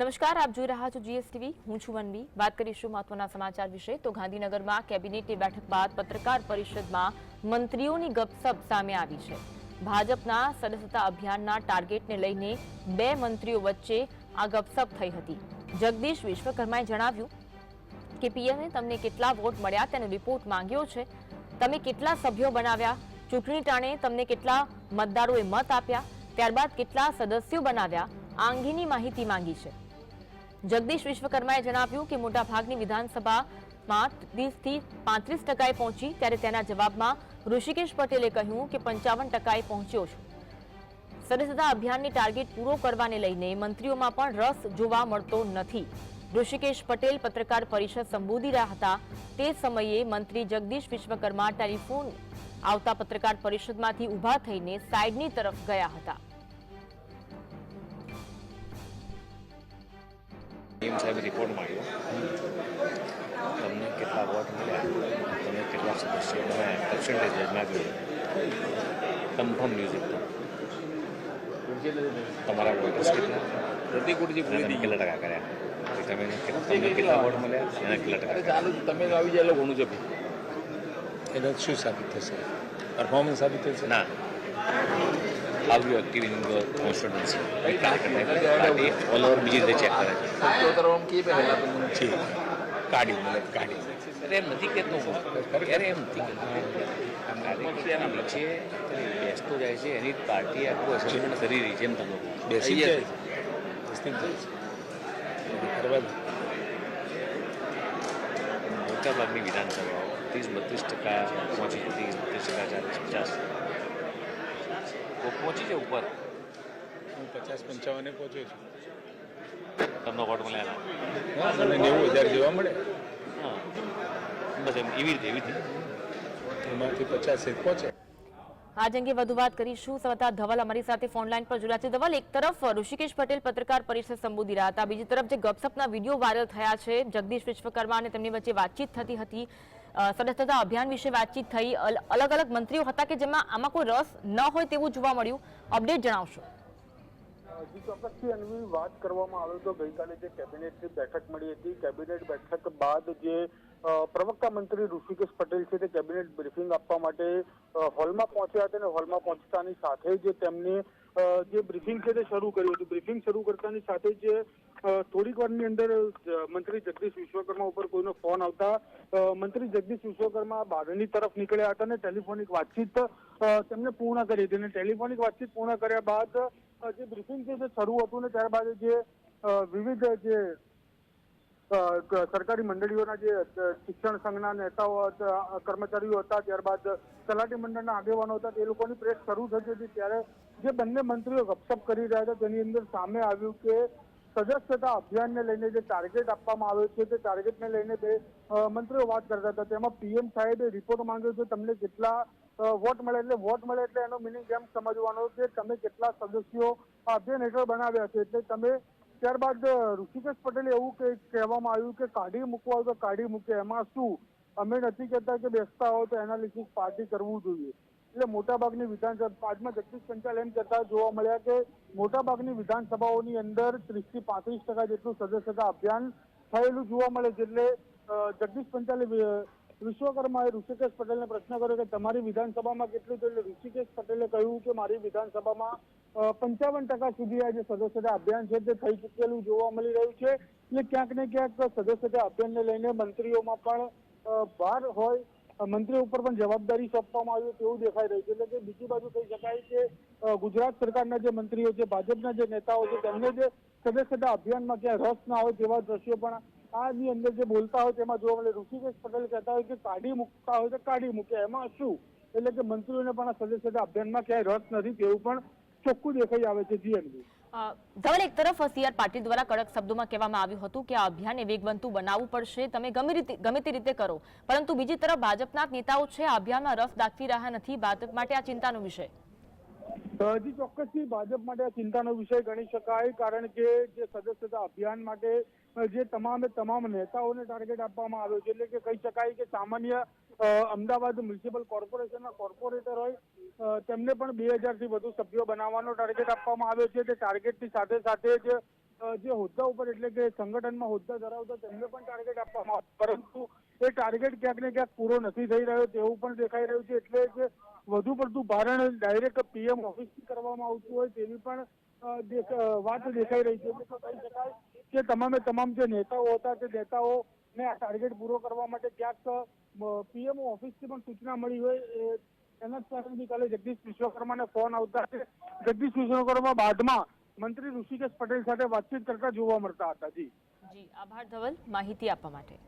નમસ્કાર, આપ જોઈ રહ્યા છો જીએસટીવી હું છું વનવી. વાત કરીશું મહત્વના સમાચાર વિશે. તો ગાંધીનગરમાં કેબિનેટની બેઠક બાદ પત્રકાર પરિષદમાં મંત્રીઓની ગપસપ સામે આવી છે. ભાજપના સદસ્યતા અભિયાનના ટાર્ગેટને લઈને બે મંત્રીઓ વચ્ચે આ ગપસપ થઈ હતી. જગદીશ વિશ્વકર્માએ જણાવ્યું કે પીએમએ તમને કેટલા વોટ મળ્યા તેનો રિપોર્ટ માંગ્યો છે. તમે કેટલા સભ્યો બનાવ્યા? ચૂંટણી ટાણે તમને કેટલા મતદારોએ મત આપ્યા? ત્યારબાદ કેટલા સદસ્યો બનાવ્યા? આ અંગેની માહિતી માંગી છે. જગદીશ વિશ્વકર્માએ જણાવ્યું કે મોટાભાગની વિધાનસભામાં ત્રીસથી પાંત્રીસ ટકાએ પહોંચી, ત્યારે તેના જવાબમાં ઋષિકેશ પટેલે કહ્યું કે પંચાવન ટકાએ પહોંચ્યો છું. સદસ્યતા અભિયાનની ટાર્ગેટ પૂરો કરવાને લઈને મંત્રીઓમાં પણ રસ જોવા મળતો નથી. ઋષિકેશ પટેલ પત્રકાર પરિષદ સંબોધી રહ્યા હતા. તે સમયે મંત્રી જગદીશ વિશ્વકર્મા ટેલિફોન આવતા પત્રકાર પરિષદમાંથી ઊભા થઈને સાઈડની તરફ ગયા હતા. એમ સાહેબ રિપોર્ટ માંગ્યો. તમને કેટલા વોટ મળ્યા? તમે કેટલા સદસ્યો બનાવ્યા પર્સન્ટેજ માગ્યું કન્ફર્મ ન્યૂઝ એકદમ. તમારા વોટર્સ કેટલા? પ્રતિક ઉર્જી પૂરી કેટલા ટકા કર્યા? તમે તમને કેટલા વોટ મળ્યા? એના કેટલા ટકા ચાલુ તમે તો આવી જાય ઘણું છે ભાઈ? એનો શું સાબિત થશે? પરફોર્મન્સ સાબિત થશે? ના. How you active in the constituency party all over બીજી રીતે ચેક કરે છે. આમ કાઢી મતલબ કાઢી અરે એમ નથી કહેતો હું. અરે એમ નથી એના વચ્ચે બેસતો જાય છે એની પાર્ટી આખું અસેસમેન્ટ કરી રહી છે એમ તમે બેસી જાય. જશે. છે. મોટાભાગની વિધાનસભાઓ ત્રીસ બત્રીસ ટકા પહોંચી ત્રીસ બત્રીસ ટકા ચાલીસ પચાસ. પહોંચી છે ઉપર? હું પચાસ પંચાવને પહોંચ્યો છું. તમને વોટ મળ્યા ના હા મને નેવું હજાર જેવા મળે. હા. બસ એમ એવી રીતે એવી રીતે. એમાંથી પચાસ એક પહોંચે. આજ અંગે વધુ વાત કરીશું. સવતા ધવલ અમારી સાથે ફોન લાઈન પર જોડાયા છે. ધવલ એક તરફ ઋષિકેશ પટેલ પત્રકાર પરિષદ સંબોધી રહ્યા હતા. બીજી તરફ જે ગપસપના વીડિયો વાયરલ થયા છે જગદીશ વિશ્વકર્મા અને તેમની વચ્ચે વાતચીત થતી હતી. સદસ્યતા અભિયાન વિશે વાતચીત થઈ. અલગ અલગ મંત્રીઓ હતા કે જેમાં આમાં કોઈ રસ ન હોય તેવું જોવા મળ્યું. અપડેટ જણાવશો. ચોક્કસથી અન્વી વાત કરવામાં આવે તો ગઈકાલે જે કેબિનેટની બેઠક મળી હતી, કેબિનેટ બેઠક બાદ જે પ્રવક્તા મંત્રી ઋષિકેશ પટેલ છે તે કેબિનેટ બ્રીફિંગ આપવા માટે હોલમાં પહોંચ્યા હતા અને હોલમાં પહોંચતાની સાથે જ તેમને જે બ્રીફિંગ છે તે શરૂ કર્યું હતું. બ્રીફિંગ શરૂ કરતાની સાથે જ થોડીક વારની અંદર મંત્રી જગદીશ વિશ્વકર્મા ઉપર કોઈનો ફોન આવતા મંત્રી જગદીશ વિશ્વકર્મા બહારની તરફ નીકળ્યા હતા અને ટેલિફોનિક વાતચીત તેમને પૂર્ણ કરી હતી. અને ટેલિફોનિક વાતચીત પૂર્ણ કર્યા બાદ જે બ્રિફિંગ છે તે શરૂ હતું ને ત્યારબાદ જે વિવિધ જે સરકારી મંડળીઓના જે શિક્ષણ સંઘના નેતાઓ કર્મચારીઓ હતા, ત્યારબાદ તલાટી મંડળના આગેવાનો હતા, તે લોકોની પ્રેસ શરૂ થતી હતી. ત્યારે જે બંને મંત્રીઓ ગપસપ કરી રહ્યા હતા, તેની અંદર સામે આવ્યું કે સદસ્યતા અભિયાનને લઈને જે ટાર્ગેટ આપવામાં આવ્યો છે, તે ટાર્ગેટને લઈને બે મંત્રીઓ વાત કરતા હતા. તેમાં પીએમ સાહેબે રિપોર્ટ માંગ્યો છે, તમને કેટલા વોટ મળે એટલે વોટ મળે એટલે એનો મિનિંગ એમ સમજવાનો કે તમે કેટલા સદસ્યો અભિયાન હેઠળ બનાવ્યા છે? એટલે તમે ત્યારબાદ ઋષિકેશ પટેલે એવું કંઈક કહેવામાં આવ્યું કે કાઢી મૂકવા હોય તો કાઢી મૂકે. એમાં શું? અમે નથી કહેતા કે બેસતા હોય તો એનાલિસિસ પાર્ટી કરવું જોઈએ. એટલે મોટાભાગની વિધાનસભા પાંચમાં જગદીશ પંચાલ એમ કરતા જોવા મળ્યા કે મોટાભાગની વિધાનસભાઓની અંદર ત્રીસથી પાંત્રીસ ટકા જેટલું સદસ્યતા અભિયાન થયેલું જોવા મળે છે. એટલે જગદીશ પંચાલે વિશ્વકર્માએ ઋષિકેશ પટેલને પ્રશ્ન કર્યો કે તમારી વિધાનસભામાં કેટલું છે એટલે ઋષિકેશ પટેલે કહ્યું કે મારી વિધાનસભામાં પંચાવન ટકા સુધી આ જે સદસ્યતા અભિયાન છે તે થઈ ચૂકેલું જોવા મળી રહ્યું છે. એટલે ક્યાંક ને ક્યાંક સદસ્યતા અભિયાનને લઈને મંત્રીઓમાં પણ ભાર હોય મંત્રીઓ ઉપર પણ જવાબદારી સોંપવામાં આવી તેવું દેખાઈ રહ્યું છે. એટલે કે બીજી બાજુ કહી શકાય કે ગુજરાત સરકારના જે મંત્રીઓ છે ભાજપના જે નેતાઓ છે તેમને જે સદસ્યતા અભિયાનમાં ક્યાં રસ ના હોય તેવા દ્રશ્યો પણ આની અંદર જે બોલતા હોય તેમાં જોવા મળે. ઋષિકેશ પટેલ કહેતા હોય કે કાઢી મૂકતા હોય તો કાઢી મૂકે. એમાં શું? એટલે કે મંત્રીઓને પણ આ સદસ્યતા અભિયાનમાં ક્યાંય રસ નથી તેવું પણ ચોખ્ખું દેખાઈ આવે છે જીએનબી અ, ધવલ એક તરફ સીઆર પાટીલ દ્વારા કડક શબ્દોમાં કહેવામાં આવ્યું હતું કે આ અભિયાનને વેગવંતુ બનાવવું પડશે, તમે ગમે રીતે, ગમે તે રીતે કરો. પરંતુ બીજી તરફ ભાજપના નેતાઓ છે, આ અભિયાનમાં રસ દાખવી રહ્યા નથી. ભાજપ માટે આ ચિંતાનો વિષય. હજી ચોક્કસથી ભાજપ માટે આ ચિંતાનો વિષય ગણી શકાય, કારણ કે જે સદસ્યતા અભિયાન માટે જે તમામે તમામ નેતાઓને ટાર્ગેટ આપવામાં આવ્યો છે. એટલે કે કહી શકાય કે સામાન્ય અમદાવાદ મ્યુનિસિપલ કોર્પોરેશનના કોર્પોરેટર હોય તેમને પણ બે હજારથી વધુ સભ્યો બનાવવાનો ટાર્ગેટ આપવામાં આવ્યો છે. તે ટાર્ગેટની સાથે સાથે જ જે હોદ્દા ઉપર એટલે કે સંગઠનમાં હોદ્દા ધરાવતા તેમને પણ ટાર્ગેટ આપવામાં આવે પરંતુ એ ટાર્ગેટ ક્યાંક ને ક્યાંક પૂરો નથી થઈ રહ્યો, તેવું પણ દેખાઈ રહ્યું છે. એટલે કે વધુ પડતું ભારણ ડાયરેક્ટ પીએમ ઓફિસથી કરવામાં આવતું હોય તેવી પણ વાત દેખાઈ રહી છે. કે તમામે તમામ જે નેતાઓ હતા તે નેતાઓ ને આ ટાર્ગેટ પૂરો કરવા માટે ક્યાંક પીએમ ઓફિસથી પણ સૂચના મળી હોય એના જ કારણે કાલે જગદીશ વિશ્વકર્માને ફોન આવતા જગદીશ વિશ્વકર્મા બાદમાં મંત્રી ઋષિકેશ પટેલ સાથે વાતચીત કરતા જોવા મળતા હતા. જી, આભાર ધવલ. માહિતી આપવા માટે.